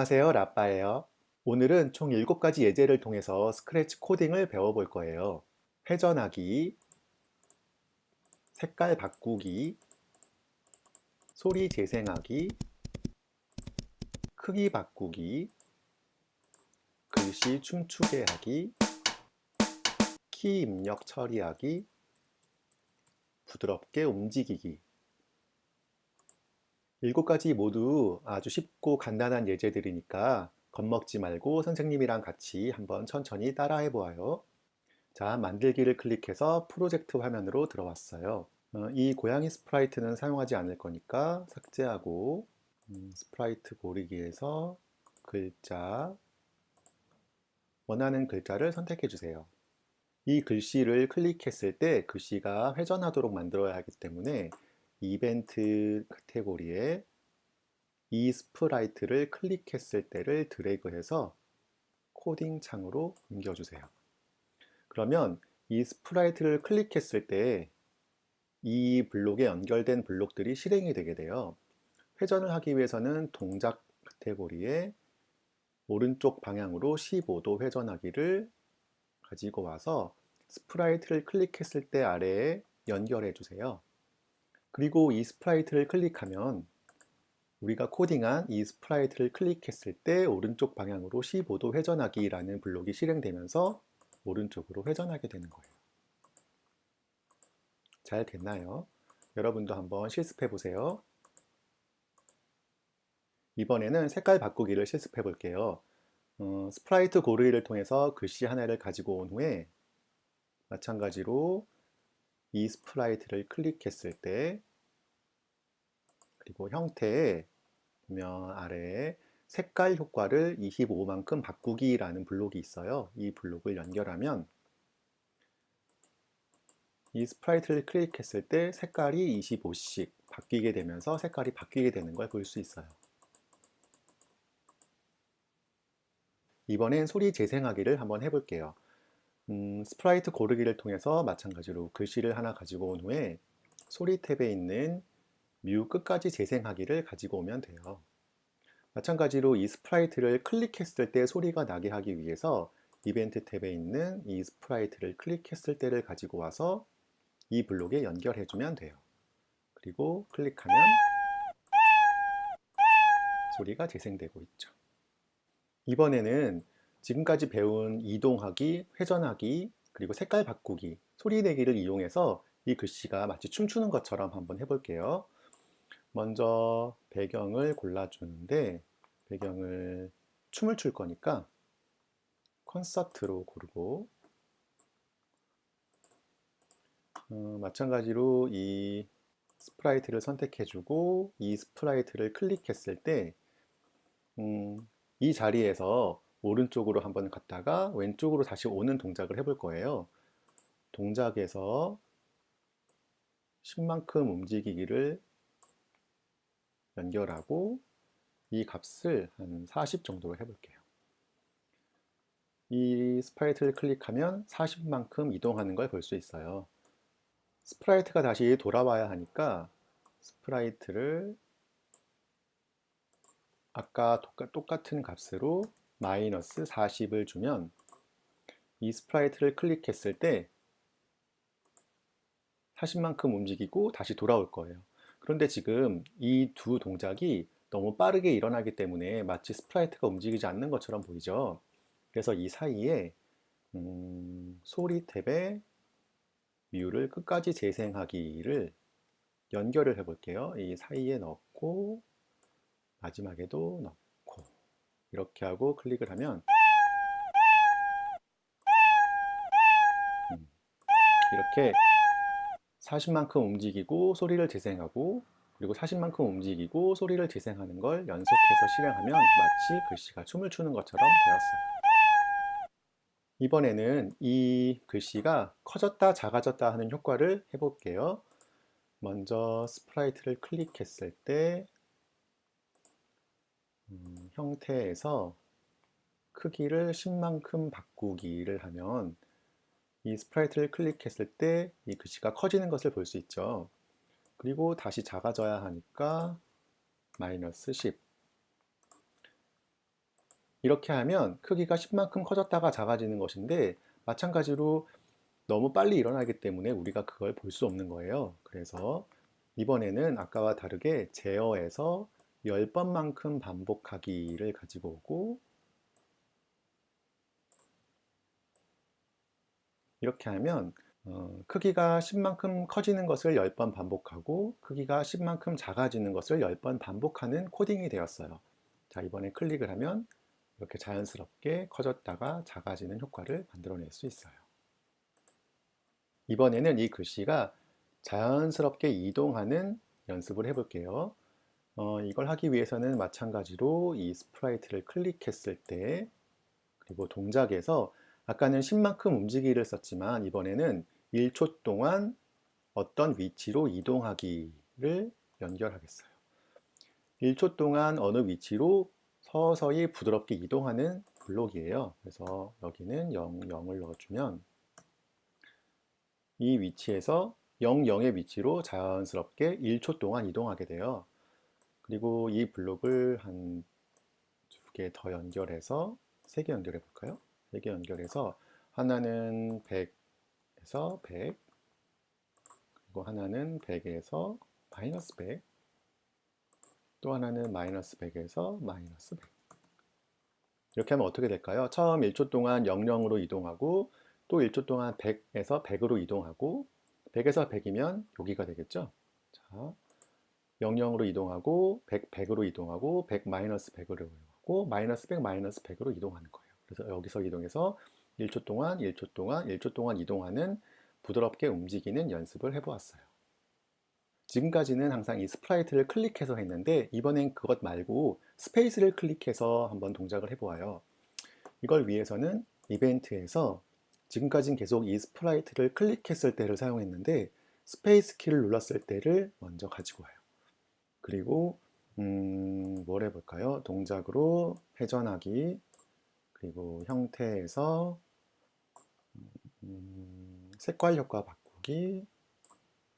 안녕하세요 라빠예요. 오늘은 총 7가지 예제를 통해서 스크래치 코딩을 배워볼 거예요. 회전하기 색깔 바꾸기 소리 재생하기 크기 바꾸기 글씨 춤추게 하기 키 입력 처리하기 부드럽게 움직이기 일곱 가지 모두 아주 쉽고 간단한 예제들이니까 겁먹지 말고 선생님이랑 같이 한번 천천히 따라해 보아요. 자, 만들기를 클릭해서 프로젝트 화면으로 들어왔어요. 어, 이 고양이 스프라이트는 사용하지 않을 거니까 삭제하고 음, 스프라이트 고르기에서 글자 원하는 글자를 선택해 주세요. 이 글씨를 클릭했을 때 글씨가 회전하도록 만들어야 하기 때문에 이벤트 카테고리에 이 스프라이트를 클릭했을 때를 드래그해서 코딩 창으로 옮겨주세요. 그러면 이 스프라이트를 클릭했을 때 이 블록에 연결된 블록들이 실행이 되게 돼요. 회전을 하기 위해서는 동작 카테고리에 오른쪽 방향으로 15도 회전하기를 가지고 와서 스프라이트를 클릭했을 때 아래에 연결해 주세요. 그리고 이 스프라이트를 클릭하면 우리가 코딩한 이 스프라이트를 클릭했을 때 오른쪽 방향으로 15도 회전하기 라는 블록이 실행되면서 오른쪽으로 회전하게 되는 거예요. 잘 됐나요? 여러분도 한번 실습해 보세요. 이번에는 색깔 바꾸기를 실습해 볼게요. 어, 스프라이트 고르기를 통해서 글씨 하나를 가지고 온 후에 마찬가지로 이 스프라이트를 클릭했을 때 그리고 형태에 보면 아래에 색깔 효과를 25만큼 바꾸기 라는 블록이 있어요. 이 블록을 연결하면 이 스프라이트를 클릭했을 때 색깔이 25씩 바뀌게 되면서 색깔이 바뀌게 되는 걸 볼 수 있어요. 이번엔 소리 재생하기를 한번 해볼게요. 음, 스프라이트 고르기를 통해서 마찬가지로 글씨를 하나 가지고 온 후에 소리 탭에 있는 뮤 끝까지 재생하기를 가지고 오면 돼요. 마찬가지로 이 스프라이트를 클릭했을 때 소리가 나게 하기 위해서 이벤트 탭에 있는 이 스프라이트를 클릭했을 때를 가지고 와서 이 블록에 연결해 주면 돼요. 그리고 클릭하면 소리가 재생되고 있죠. 이번에는 지금까지 배운 이동하기, 회전하기, 그리고 색깔 바꾸기, 소리 내기를 이용해서 이 글씨가 마치 춤추는 것처럼 한번 해볼게요. 먼저 배경을 골라주는데 배경을 춤을 출 거니까 콘서트로 고르고 어, 마찬가지로 이 스프라이트를 선택해주고 이 스프라이트를 클릭했을 때 음, 이 자리에서 오른쪽으로 한번 갔다가 왼쪽으로 다시 오는 동작을 해볼 거예요. 동작에서 10만큼 움직이기를 연결하고 이 값을 한 40 정도로 해볼게요. 이 스프라이트를 클릭하면 40만큼 이동하는 걸 볼 수 있어요. 스프라이트가 다시 돌아와야 하니까 스프라이트를 아까 똑같은 값으로 마이너스 40을 주면 이 스프라이트를 클릭했을 때 40만큼 움직이고 다시 돌아올 거예요. 그런데 지금 이 두 동작이 너무 빠르게 일어나기 때문에 마치 스프라이트가 움직이지 않는 것처럼 보이죠. 그래서 이 사이에 음, 소리 탭에 뮤를 끝까지 재생하기를 연결을 해 볼게요. 이 사이에 넣고 마지막에도 넣고 이렇게 하고 클릭을 하면 음, 이렇게 40만큼 움직이고 소리를 재생하고 그리고 40만큼 움직이고 소리를 재생하는 걸 연속해서 실행하면 마치 글씨가 춤을 추는 것처럼 되었어요. 이번에는 이 글씨가 커졌다 작아졌다 하는 효과를 해볼게요. 먼저 스프라이트를 클릭했을 때 음, 형태에서 크기를 10만큼 바꾸기를 하면 이 스프라이트를 클릭했을 때 이 글씨가 커지는 것을 볼 수 있죠. 그리고 다시 작아져야 하니까 마이너스 10 이렇게 하면 크기가 10만큼 커졌다가 작아지는 것인데 마찬가지로 너무 빨리 일어나기 때문에 우리가 그걸 볼 수 없는 거예요. 그래서 이번에는 아까와 다르게 제어에서 10번만큼 반복하기를 가지고 오고 이렇게 하면 어, 크기가 10만큼 커지는 것을 10번 반복하고 크기가 10만큼 작아지는 것을 10번 반복하는 코딩이 되었어요. 자, 이번에 클릭을 하면 이렇게 자연스럽게 커졌다가 작아지는 효과를 만들어낼 수 있어요. 이번에는 이 글씨가 자연스럽게 이동하는 연습을 해볼게요. 어, 이걸 하기 위해서는 마찬가지로 이 스프라이트를 클릭했을 때 그리고 동작에서 아까는 10만큼 움직이기를 썼지만 이번에는 1초 동안 어떤 위치로 이동하기를 연결하겠어요. 1초 동안 어느 위치로 서서히 부드럽게 이동하는 블록이에요. 그래서 여기는 0, 0을 넣어주면 이 위치에서 0, 0의 위치로 자연스럽게 1초 동안 이동하게 돼요. 그리고 이 블록을 한 두 개 더 연결해서 세 개 연결해 볼까요? 세 개 연결해서 하나는 100에서 100 그리고 하나는 100에서 마이너스 100 또 하나는 마이너스 100에서 마이너스 100 이렇게 하면 어떻게 될까요? 처음 1초 동안 00으로 이동하고 또 1초 동안 100에서 100으로 이동하고 100에서 100이면 여기가 되겠죠? 자, 00으로 이동하고 100, 100으로 이동하고 100 마이너스 100으로 이동하고 마이너스 100 마이너스 100으로 이동하는 거예요. 그래서 여기서 이동해서 1초 동안 1초 동안 1초 동안 이동하는 부드럽게 움직이는 연습을 해보았어요. 지금까지는 항상 이 스프라이트를 클릭해서 했는데 이번엔 그것 말고 스페이스를 클릭해서 한번 동작을 해보아요. 이걸 위해서는 이벤트에서 지금까지는 계속 이 스프라이트를 클릭했을 때를 사용했는데 스페이스 키를 눌렀을 때를 먼저 가지고 와요. 그리고 음, 뭘 해볼까요? 동작으로 회전하기 그리고 형태에서 음, 색깔 효과 바꾸기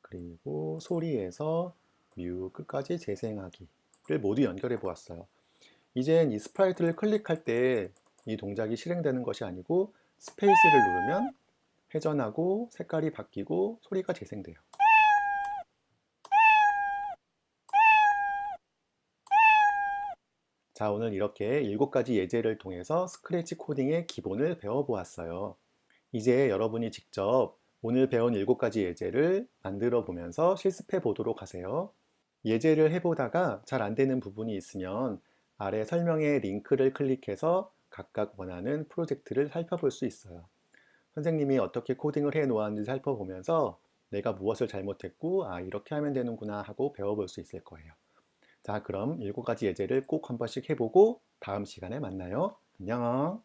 그리고 소리에서 뮤 끝까지 재생하기를 모두 연결해 보았어요. 이젠 이 스프라이트를 클릭할 때 이 동작이 실행되는 것이 아니고 스페이스를 누르면 회전하고 색깔이 바뀌고 소리가 재생돼요. 자, 오늘 이렇게 7가지 예제를 통해서 스크래치 코딩의 기본을 배워보았어요. 이제 여러분이 직접 오늘 배운 7가지 예제를 만들어 보면서 실습해 보도록 하세요. 예제를 해보다가 잘 안되는 부분이 있으면 아래 설명의 링크를 클릭해서 각각 원하는 프로젝트를 살펴볼 수 있어요. 선생님이 어떻게 코딩을 해 놓았는지 살펴보면서 내가 무엇을 잘못했고 아 이렇게 하면 되는구나 하고 배워볼 수 있을 거예요. 자 그럼 7가지 예제를 꼭 한 번씩 해보고 다음 시간에 만나요. 안녕